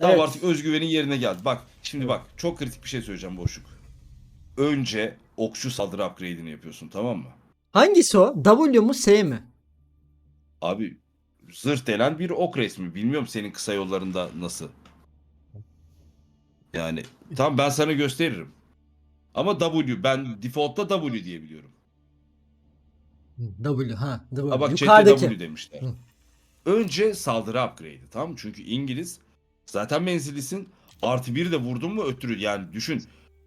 Tamam Evet. artık özgüvenin yerine geldi. Bak şimdi bak çok kritik bir şey söyleyeceğim boşluk. Önce okçu saldırı upgrade'ini yapıyorsun tamam mı? Hangisi o? W mu S mi? Abi zırh delen bir ok resmi. Bilmiyorum senin kısa yollarında nasıl. Yani tamam ben sana gösteririm. Ama W ben default'ta W diye biliyorum. W ha. W. Ha bak Yukarıdaki. W demişler. Hı. Önce saldırı upgrade'i tamam mı? Çünkü İngiliz zaten menzilisin artı bir de vurdun mu öttürür. Yani düşün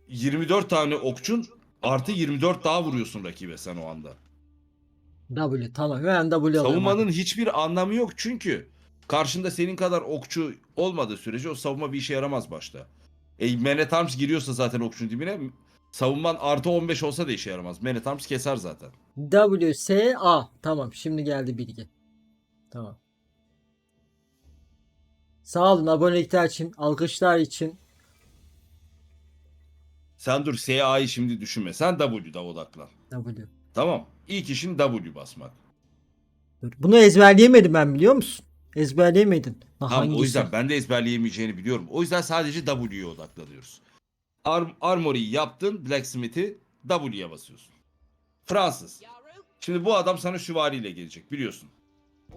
24 tane okçun artı 24 daha vuruyorsun rakibe sen o anda. W tamam. Ben W alıyorum. Savunmanın hiçbir anlamı yok çünkü karşında senin kadar okçu olmadığı sürece o savunma bir işe yaramaz başta. E, Man at Arms giriyorsa zaten okçunun dibine savunman artı 15 olsa da işe yaramaz. Man at Arms keser zaten. W S A. Tamam şimdi geldi bilgi. Tamam. Sağ olun abonelikler için, alkışlar için. Sen dur SA'yı şimdi düşünme. Sen W'da odaklan. W. Tamam. İlk işin W basmak. Dur. Bunu ezberleyemedim ben biliyor musun? Ezberleyemedin. Ha, Tamam o yüzden ben de ezberleyemeyeceğini biliyorum. O yüzden sadece W'ye odaklanıyoruz. Ar Armory'yi yaptın, Blacksmith'i W'ye basıyorsun. Fransız. Şimdi bu adam sana süvariyle gelecek biliyorsun.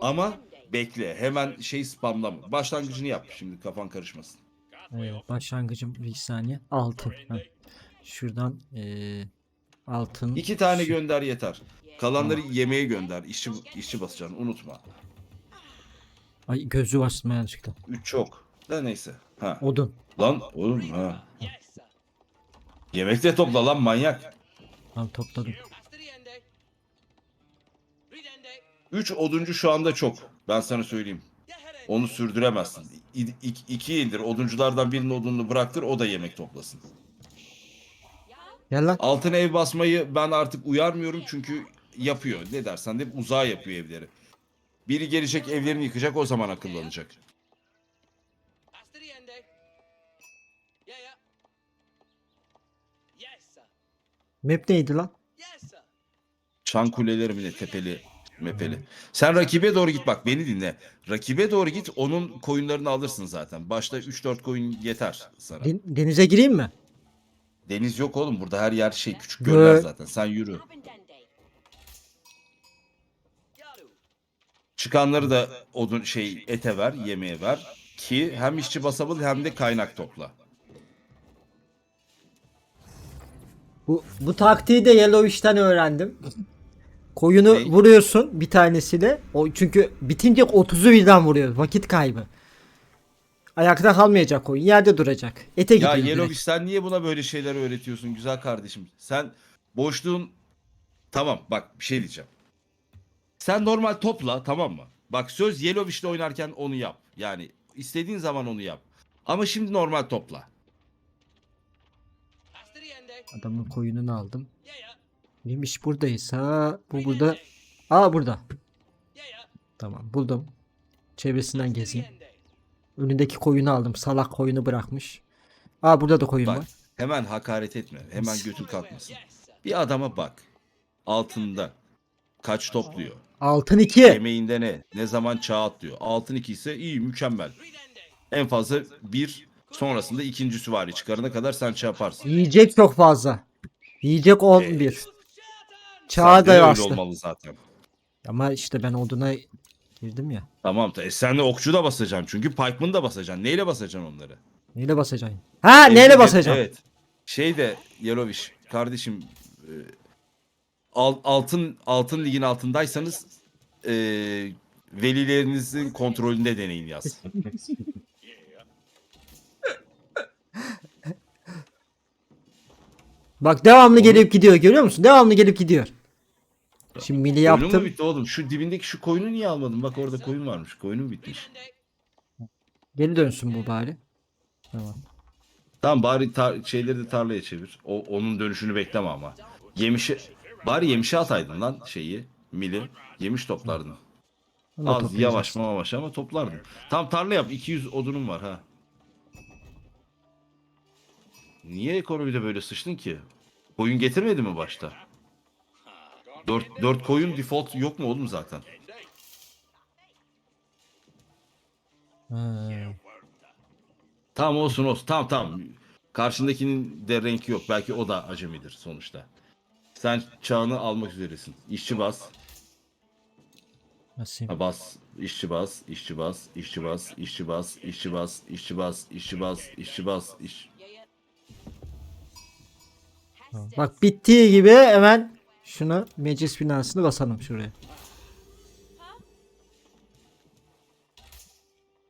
Ama bekle hemen şey spamlama. Başlangıcını yap şimdi kafan karışmasın. Evet, başlangıcım bir saniye. Altın. Ha. Şuradan eee altın. İki tane gönder yeter. Kalanları yemeğe gönder. İşçi, işçi basacaksın unutma. Ay gözü bastım yanlışlıkla. Üç çok. Da neyse. Ha. Odun. Lan oğlum ha. Yemek de topla lan manyak. Tamam topladım. 3 oduncu şu anda çok. Ben sana söyleyeyim. Onu sürdüremezsin. İ- ik- iki indir. Odunculardan birinin odununu bıraktır. O da yemek toplasın. Gel lan. Altın ev basmayı ben artık uyarmıyorum çünkü yapıyor. Ne dersen de uzağa yapıyor evleri. Biri gelecek evlerini yıkacak o zaman akıllanacak. Map neydi lan? Çan kuleleri mi ne tepeli mepeli. Sen rakibe doğru git bak beni dinle. Rakibe doğru git onun koyunlarını alırsın zaten. Başta 3-4 koyun yeter sana. Den- denize gireyim mi? Deniz yok oğlum burada her yer şey küçük Gö- göller zaten. Sen yürü. Çıkanları da odun şey ete ver, yemeğe ver ki hem işçi basabil hem de kaynak topla. Bu bu taktiği de Yellowish'ten öğrendim. Koyunu Ne? vuruyorsun bir tanesiyle. O çünkü bitince 30'u birden vuruyor. Vakit kaybı. Ayakta kalmayacak koyun. Yerde duracak. Ete Ya gidiyor. direkt. Yeloviş sen niye buna böyle şeyler öğretiyorsun güzel kardeşim? Sen boşluğun tamam bak bir şey diyeceğim. Sen normal topla tamam mı? Bak söz Yeloviş'le oynarken onu yap. Yani istediğin zaman onu yap. Ama şimdi normal topla. Adamın koyununu aldım. Benim iş buradaysa bu burada. Aa burada. Tamam buldum. Çevresinden gezeyim. Önündeki koyunu aldım. Salak koyunu bırakmış. Aa burada da koyun Bak var. hemen hakaret etme. Hemen götün kalkmasın. Bir adama bak. Altında kaç topluyor? Altın 2. Yemeğinde ne? Ne zaman çağ atlıyor? Altın 2 ise iyi mükemmel. En fazla bir sonrasında ikinci süvari çıkarına kadar sen şey yaparsın. Yiyecek çok fazla. Yiyecek 11. Çağa Sende de da öyle bastı. olmalı zaten. Ama işte ben oduna girdim ya. Tamam. E sen de okçu da basacaksın çünkü pike'ını da basacaksın. Neyle basacaksın onları? Neyle basacaksın? Ha neyle Evde- basacağım? Evet. Şey de Yeloviş kardeşim e, al- altın altın ligin altındaysanız e, velilerinizin kontrolünde deneyin yaz. Bak devamlı Onu- gelip gidiyor görüyor musun? Devamlı gelip gidiyor. Şimdi mili mu yaptım. bitti oğlum? Şu dibindeki şu koyunu niye almadın? Bak orada koyun varmış. Koyunun bitmiş. Geri dönsün bu bari. Tamam. Tamam bari tar- şeyleri de tarlaya çevir. O onun dönüşünü bekleme ama. Yemişi bari yemişe ataydın lan şeyi, mili. Yemiş toplardın. Onu da Az toplayacağız. yavaş yavaş ama toplardın. Tam tarla yap. 200 odunum var ha. Niye ekonomide böyle sıçtın ki? Koyun getirmedi mi başta? 4 4 koyun default yok mu oğlum zaten? Ha. Tamam olsun olsun. Tamam tamam. Karşındakinin de renki yok. Belki o da acemidir sonuçta. Sen çağını almak üzeresin. İşçi bas. Basayım. Ha, bas. İşçi bas. işçi bas. işçi bas. işçi bas. işçi bas. işçi bas. işçi bas. işçi bas. iş-. Bak bittiği gibi hemen şunu meclis binasını basalım şuraya.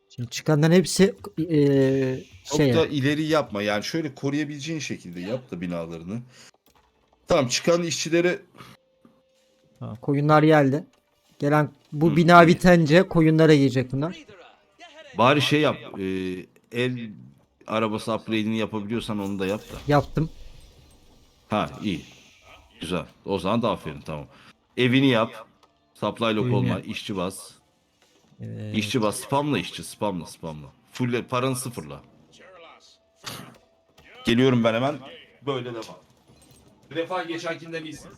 Şimdi çıkanların hepsi eee, Çok şey da ileri yapma. Yani şöyle koruyabileceğin şekilde yap da binalarını. Tamam çıkan işçilere Tamam, koyunlar geldi. Gelen bu bina bitince koyunlara girecek bunlar. bari şey yap. e, el arabası upgrade'ini yapabiliyorsan onu da yap da. Yaptım. Ha iyi. Güzel. O zaman da aferin tamam. Evini yap. Supply lock olma. işçi bas. Ee, İşçi bas. Spamla işçi. Spamla spamla. Full paranı sıfırla. Geliyorum ben hemen. Böyle devam. Refah geçenkinden iyisin.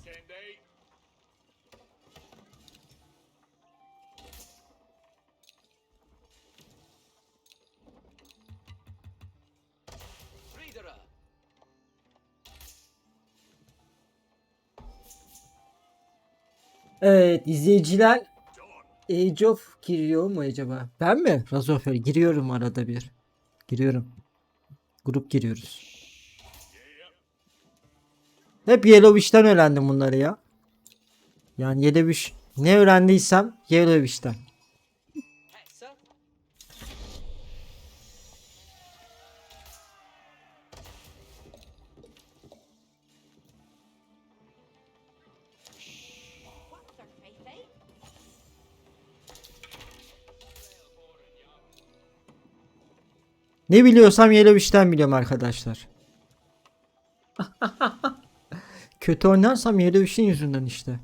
Evet izleyiciler Age of giriyor mu acaba? Ben mi? Razofer giriyorum arada bir. Giriyorum. Grup giriyoruz. Hep Yellowwish'ten öğrendim bunları ya. Yani Yellowwish ne öğrendiysem Yellowwish'ten. Ne biliyorsam Yelovic'den biliyorum arkadaşlar. Kötü oynarsam Yelovic'in yüzünden işte.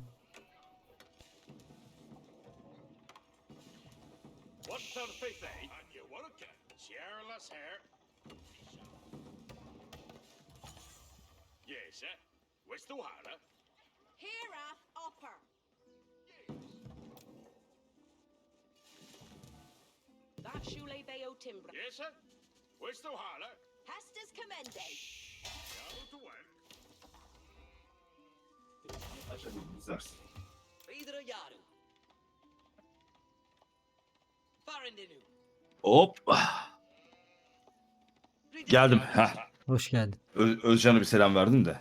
Yes, sir. The water? Hestas commende. Down to work. Yaru. Farindinu. Hop. Geldim. Heh. Hoş geldin. Ö- Özcan'a bir selam verdim de.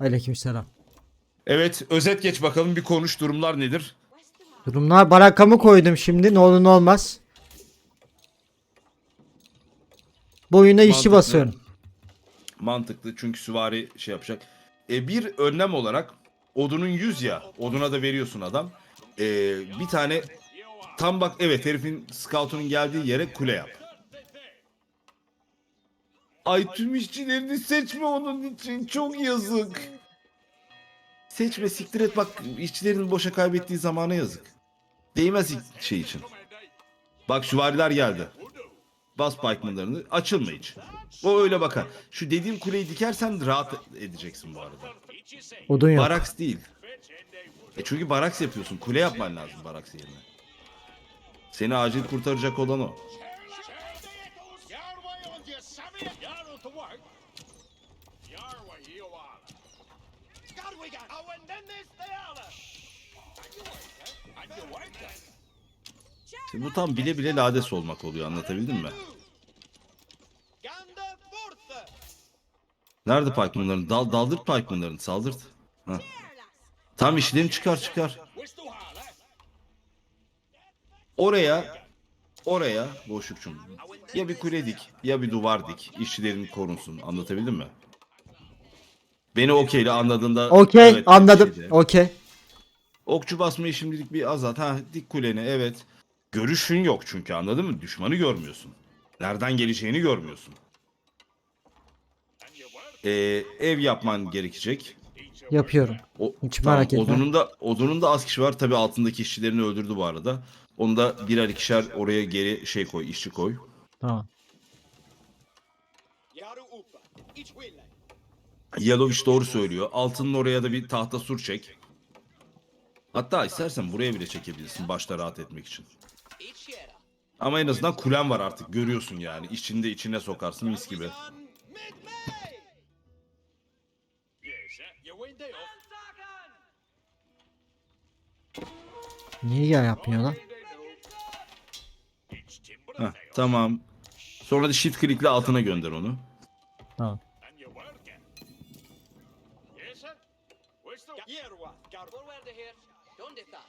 Aleykümselam. Evet özet geç bakalım bir konuş durumlar nedir? Durumlar barakamı koydum şimdi. Ne olur ne olmaz. Boyuna işçi Mantıklı. basıyorum. Mantıklı çünkü süvari şey yapacak. E, bir önlem olarak odunun 100 ya oduna da veriyorsun adam. E, bir tane tam bak evet herifin scoutunun geldiği yere kule yap. Ay tüm işçilerini seçme onun için çok yazık. Seçme siktir et bak işçilerin boşa kaybettiği zamana yazık. Değmez şey için. Bak süvariler geldi. Bas pikemanlarını açılma hiç. O öyle bakar. Şu dediğim kuleyi dikersen rahat edeceksin bu arada. Odun yok. Baraks değil. E çünkü baraks yapıyorsun. Kule yapman lazım baraks yerine. Seni acil kurtaracak olan o. Şimdi bu tam bile bile lades olmak oluyor anlatabildim mi? Nerede pikemanların? Dal, daldırt pikemanlarını saldırt. Tam işlerini çıkar çıkar. Oraya oraya boşlukçum ya bir kule dik ya bir duvar dik işçilerin korunsun anlatabildim mi? Beni okeyle anladığında Okey evet, anladım. şeyde. Okey. Okçu basmayı şimdilik bir azalt. Ha dik kuleni evet. Görüşün yok çünkü anladın mı? Düşmanı görmüyorsun. Nereden geleceğini görmüyorsun. Ee, ev yapman gerekecek. Yapıyorum. O, Hiç merak etme. Odunun da, odunun da az kişi var. Tabi altındaki işçilerini öldürdü bu arada. Onu da birer ikişer oraya geri şey koy, işçi koy. Tamam. Yaloviç doğru söylüyor. Altının oraya da bir tahta sur çek. Hatta istersen buraya bile çekebilirsin başta rahat etmek için. Ama en azından kulen var artık görüyorsun yani. İçinde içine sokarsın mis gibi. Niye ya yapmıyor lan? Heh, tamam. Sonra da shift click'le altına gönder onu. Tamam.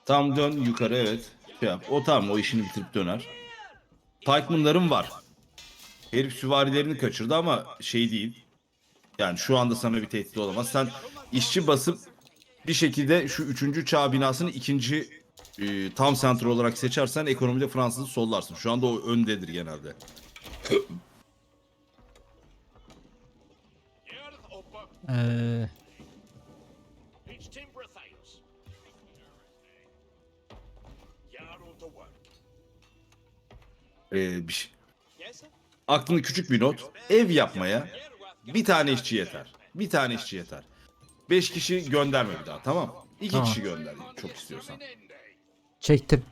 Tam dön yukarı evet. Şey yap. O tamam o işini bitirip döner. Pikeman'ların var. Herif süvarilerini kaçırdı ama şey değil. Yani şu anda sana bir tehdit olamaz. Sen işçi basıp bir şekilde şu üçüncü çağ binasını ikinci e, tam center olarak seçersen ekonomide Fransız'ı sollarsın. Şu anda o öndedir genelde. Ee, Ee, bir şey. Aklında küçük bir not. Ev yapmaya bir tane işçi yeter. Bir tane işçi yeter. Beş kişi gönderme bir daha tamam. İki Tamam. kişi gönder çok istiyorsan. çektim.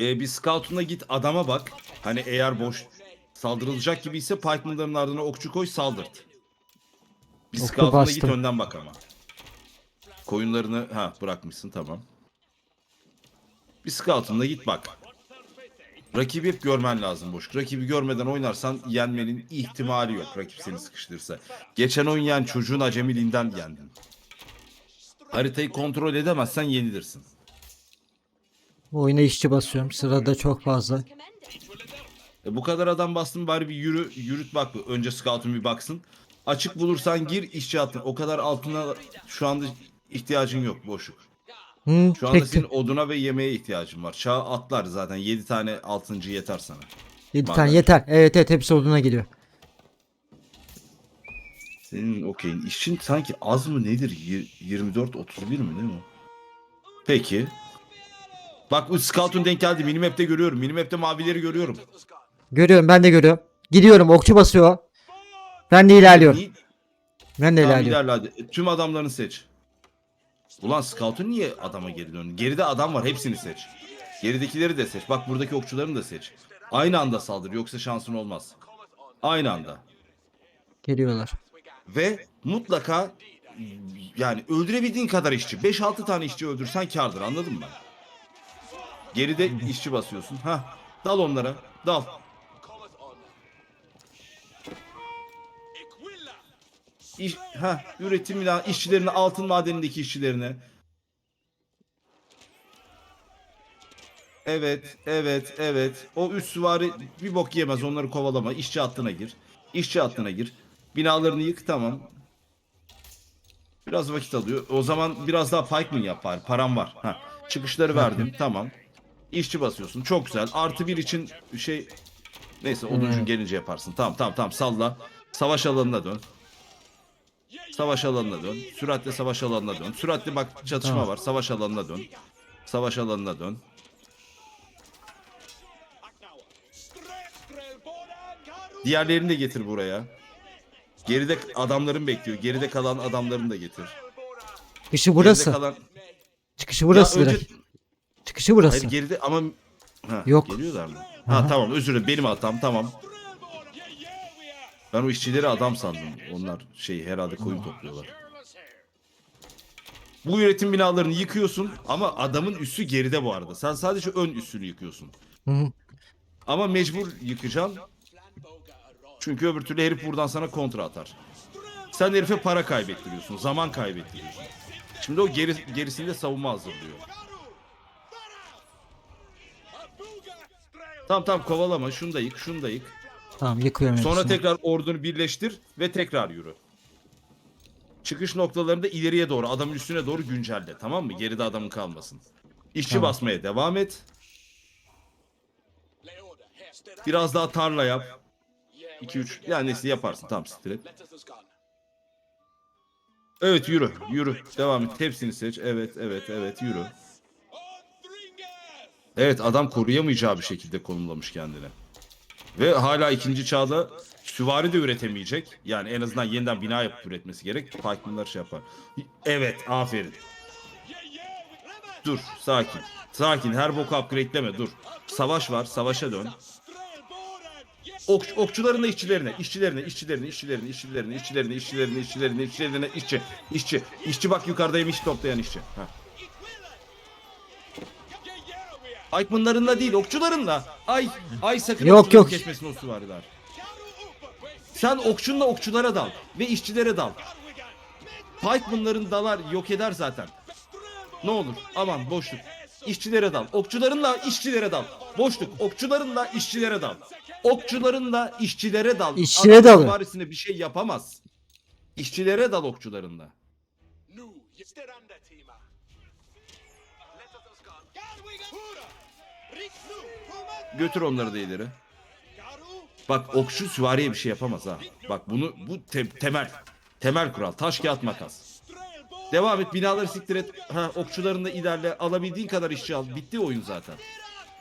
Ee, bir scout'una git adama bak. Hani eğer boş saldırılacak gibi ise pikemanların ardına okçu koy saldırt. Bir Oku scout'una git bastım. önden bak ama. Koyunlarını ha bırakmışsın tamam. Bir scout'una git bak. Rakibi hep görmen lazım boş. Rakibi görmeden oynarsan yenmenin ihtimali yok rakip seni sıkıştırırsa. Geçen oyun yen çocuğun acemiliğinden yendin. Haritayı kontrol edemezsen yenilirsin. Oyuna işçi basıyorum. Sırada çok fazla. E bu kadar adam bastın bari bir yürü yürüt bak önce scout'un bir baksın. Açık bulursan gir işçi altın. O kadar altına şu anda ihtiyacın yok boşluk. Hı, Şu anda çektim. senin oduna ve yemeğe ihtiyacın var. Çağ atlar zaten 7 tane altıncı yeter sana. 7 Madem. tane yeter. Evet evet hepsi oduna geliyor. Senin okeyin işçin sanki az mı nedir? Yir- 24 31 mi değil mi? Peki. Bak bu scout'un denk geldi. Minimap'te görüyorum. Minimap'te mavileri görüyorum. Görüyorum ben de görüyorum. Gidiyorum okçu basıyor. Ben de ilerliyorum. Ben de Tamam, ilerliyorum. ilerle hadi. E, Tüm adamlarını seç. Ulan scout'un niye adama geri döndün? Geride adam var hepsini seç. Geridekileri de seç. Bak buradaki okçularını da seç. Aynı anda saldır yoksa şansın olmaz. Aynı anda. Geliyorlar. Ve mutlaka yani öldürebildiğin kadar işçi. 5-6 tane işçi öldürsen kardır anladın mı? Geride işçi basıyorsun. Ha, dal onlara. Dal. İş, ha, üretim işçilerine altın madenindeki işçilerine. Evet, evet, evet. O üst süvari bir bok yemez onları kovalama. İşçi hattına gir. İşçi hattına gir. Binalarını yık tamam. Biraz vakit alıyor. O zaman biraz daha pikeman yap bari. Param var. Ha. Çıkışları verdim. Tamam. İşçi basıyorsun. Çok güzel. Artı bir için şey... Neyse oduncun gelince yaparsın. Tamam tamam tamam salla. Savaş alanına dön. Savaş alanına dön. Süratle savaş alanına dön. Süratle bak çatışma Tamam. var. Savaş alanına dön. Savaş alanına dön. Diğerlerini de getir buraya. Geride adamların bekliyor. Geride kalan adamlarını da getir. Çıkışı burası. kalan... Çıkışı burası Ya önce- direkt. Çıkışı burası. Hayır geride ama... Ha, Yok. Geliyorlar mı? Ha tamam özür dilerim benim hatam tamam. Ben o işçileri adam sandım. Onlar şey herhalde koyun topluyorlar. Bu üretim binalarını yıkıyorsun ama adamın üssü geride bu arada. Sen sadece ön üssünü yıkıyorsun. Hı hı. Ama mecbur yıkacaksın. Çünkü öbür türlü herif buradan sana kontra atar. Sen herife para kaybettiriyorsun, zaman kaybettiriyorsun. Şimdi o geri, gerisinde savunma hazırlıyor. Tamam tamam kovalama, şunu da yık, şunu da yık. Tamam yıkıyorum Sonra hepsini. tekrar ordunu birleştir ve tekrar yürü. Çıkış noktalarında ileriye doğru, adamın üstüne doğru güncelle. Tamam mı? Geride adamın kalmasın. İşçi Tamam. basmaya devam et. Biraz daha tarla yap. Yeah, 2-3 yani neyse yaparsın tamam gone. Evet yürü yürü devam et hepsini seç evet evet evet yürü. Evet adam koruyamayacağı bir şekilde konumlamış kendini. Ve hala ikinci çağda süvari de üretemeyecek. Yani en azından yeniden bina yapıp üretmesi gerek. Pikeman'lar şey yapar. Evet aferin. Dur sakin. Sakin her boku upgradeleme dur. Savaş var savaşa dön. Ok, okçuların da işçilerine, işçilerine, işçilerine, işçilerine, işçilerine, işçilerine, işçilerine, işçilerine, işçilerine, işçi, işçi, işçi bak yukarıdayım iş toplayan işçi. Ha. Pikemanlarınla değil, okçularınla. Ay, ay sakın Yok, okçuların yok. geçmesin o süvariler. Sen okçunla okçulara dal ve işçilere dal. Pikemanların dalar yok eder zaten. Ne olur aman boşluk. İşçilere dal. Okçularınla işçilere dal. Boşluk. Okçularınla işçilere dal. Okçularınla işçilere dal. İşçilere Adam dalı. süvarisine bir şey yapamaz. İşçilere dal okçularınla. Götür onları da ileri. Bak okçu süvariye bir şey yapamaz ha. Bak bunu bu te- temel. Temel kural. Taş kağıt makas. Devam et binaları siktir et. Ha, okçularını da ilerle. Alabildiğin kadar işçi al. Bitti oyun zaten.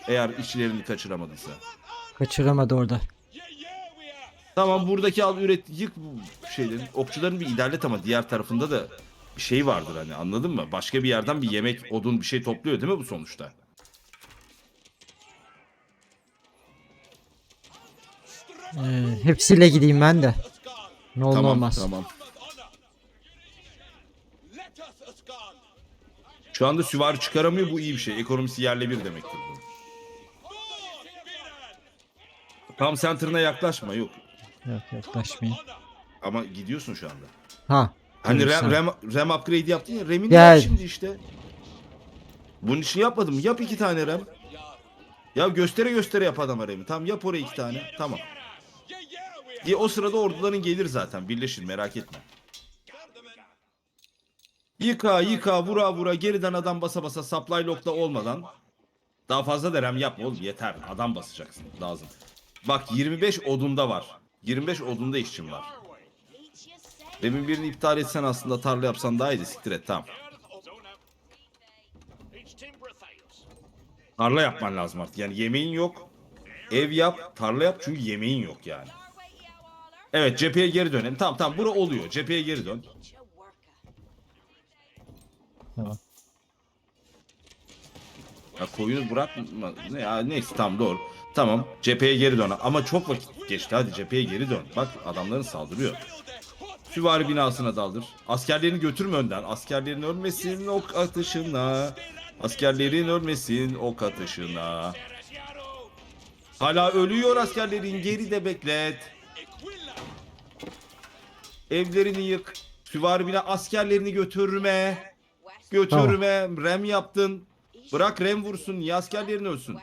Eğer işçilerini kaçıramadıysa. Kaçıramadı orada. Tamam buradaki al üret yık bu şeyleri. Okçuların bir ilerlet ama diğer tarafında da bir şey vardır hani anladın mı? Başka bir yerden bir yemek, odun bir şey topluyor değil mi bu sonuçta? Ee, hepsiyle gideyim ben de. Ne olur tamam olmaz. tamam. Şu anda süvari çıkaramıyor bu iyi bir şey. Ekonomisi yerle bir demektir bu. Tam center'ına yaklaşma yok. Yok yaklaşmayın. Ama gidiyorsun şu anda. Ha. Hani sen- RAM, RAM upgrade yaptın ya. RAM'ini Gel. yap şimdi işte. Bunun için yapmadım. Yap iki tane RAM. Ya göstere göstere yap adama RAM'i. Tamam yap oraya iki tane. Tamam. Diye o sırada orduların gelir zaten. Birleşir merak etme. Yıka yıka vura vura geriden adam basa basa supply lock'ta olmadan. Daha fazla da RAM yapma oğlum yeter. Adam basacaksın lazım. Bak 25 odunda var. 25 odunda işçim var. Demin birini iptal etsen aslında tarla yapsan daha iyiydi. Siktir et tamam. Tarla yapman lazım artık. Yani yemeğin yok. Ev yap, tarla yap çünkü yemeğin yok yani. Evet cepheye geri dönelim. Tamam tamam bura oluyor. Cepheye geri dön. Tamam. Ya koyunu bırakma. Ne ya neyse tamam doğru. Tamam cepheye geri dön. Ama çok vakit geçti. Hadi cepheye geri dön. Bak adamların saldırıyor. Süvari binasına daldır. Askerlerini götürme önden. Askerlerin ölmesin ok atışına. Askerlerin ölmesin ok atışına. Hala ölüyor askerlerin geride beklet. Evlerini yık. Süvari bina askerlerini götürme. Götürme. Rem yaptın. Bırak rem vursun. Niye askerlerin ölsün?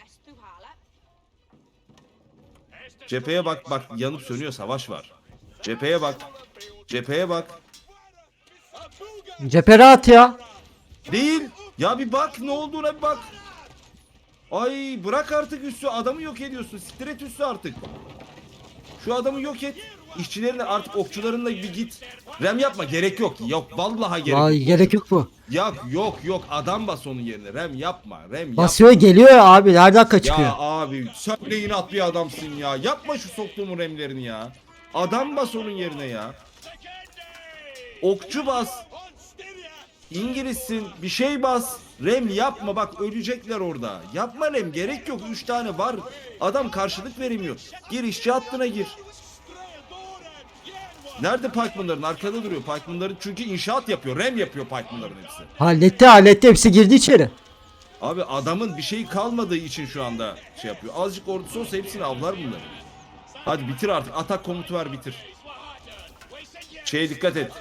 Cepheye bak bak yanıp sönüyor savaş var. Cepheye bak. Cepheye bak. Cephe rahat ya. Değil. Ya bir bak ne olduğuna bir bak. Ay bırak artık üssü adamı yok ediyorsun. Siktir et üssü artık. Şu adamı yok et. İşçilerine artık okçularınla bir git. Rem yapma gerek yok. Yok vallahi gerek Vay yok. gerek yok bu. Yok yok yok adam bas onun yerine. Rem yapma. Rem yapma. Basıyor geliyor ya abi. Her dakika çıkıyor. Ya abi sen ne inat bir adamsın ya. Yapma şu soktuğumun remlerini ya. Adam bas onun yerine ya. Okçu bas. İngilizsin bir şey bas. Rem yapma bak ölecekler orada. Yapma Rem gerek yok. Üç tane var. Adam karşılık veremiyor. Gir işçi hattına gir. Nerede Pikeman'ların? Arkada duruyor Pikeman'ların çünkü inşaat yapıyor. Rem yapıyor Pikeman'ların hepsi. Halletti halletti. Hepsi girdi içeri. Abi adamın bir şey kalmadığı için şu anda şey yapıyor. Azıcık ordusu olsa hepsini avlar bunları. Hadi bitir artık. Atak komutu ver bitir. Şeye dikkat et.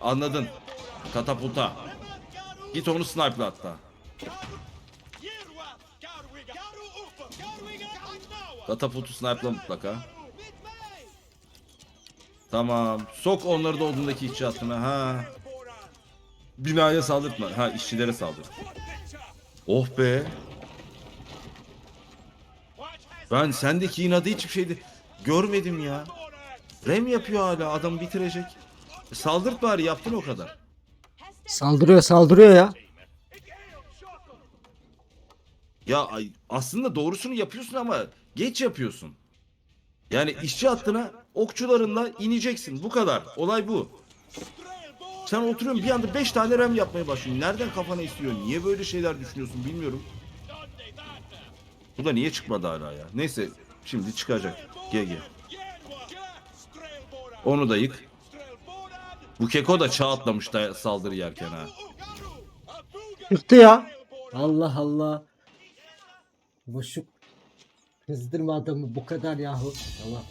Anladın. Katapulta. Git onu snipe'la hatta. Katapultu snipe'la mutlaka. Tamam. Sok onları da odundaki işçi hattına. Ha. Binaya saldırtma. Ha işçilere saldır. Oh be. Ben sendeki inadı hiçbir şeydi görmedim ya. Rem yapıyor hala adamı bitirecek. E, saldırt bari yaptın o kadar. Saldırıyor saldırıyor ya. Ya ay, aslında doğrusunu yapıyorsun ama geç yapıyorsun. Yani işçi hattına okçularınla ineceksin. Bu kadar. Olay bu. Sen oturuyorsun bir anda 5 tane rem yapmaya başlıyorsun. Nereden kafana istiyor? Niye böyle şeyler düşünüyorsun bilmiyorum. Bu da niye çıkmadı hala ya? Neyse şimdi çıkacak. GG. Onu da yık. Bu keko da çağ atlamış da saldırı yerken ha. Çıktı ya. Allah Allah. Boşluk. Kızdırma adamı bu kadar yahu. Tamam.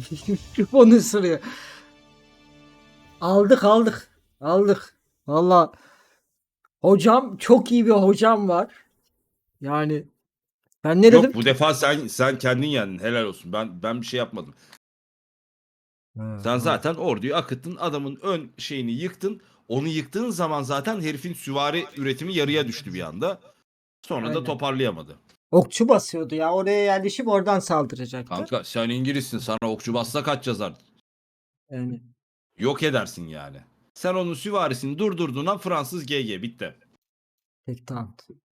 Onu ısırıyor. Aldık aldık. Aldık. Valla. Hocam çok iyi bir hocam var. Yani ben ne dedim? Yok bu defa sen sen kendin yendin. Helal olsun. Ben ben bir şey yapmadım. Ha, Sen ha. zaten orduyu akıttın. Adamın ön şeyini yıktın. Onu yıktığın zaman zaten herifin süvari üretimi yarıya düştü bir anda. Sonra da Aynen. toparlayamadı. Okçu basıyordu ya. Oraya yerleşip oradan saldıracaktı. Kanka sen İngilizsin. Sana okçu bassa kaç yazar? Yani Yok edersin yani. Sen onun süvarisini durdurduğuna Fransız GG bitti. tek tant.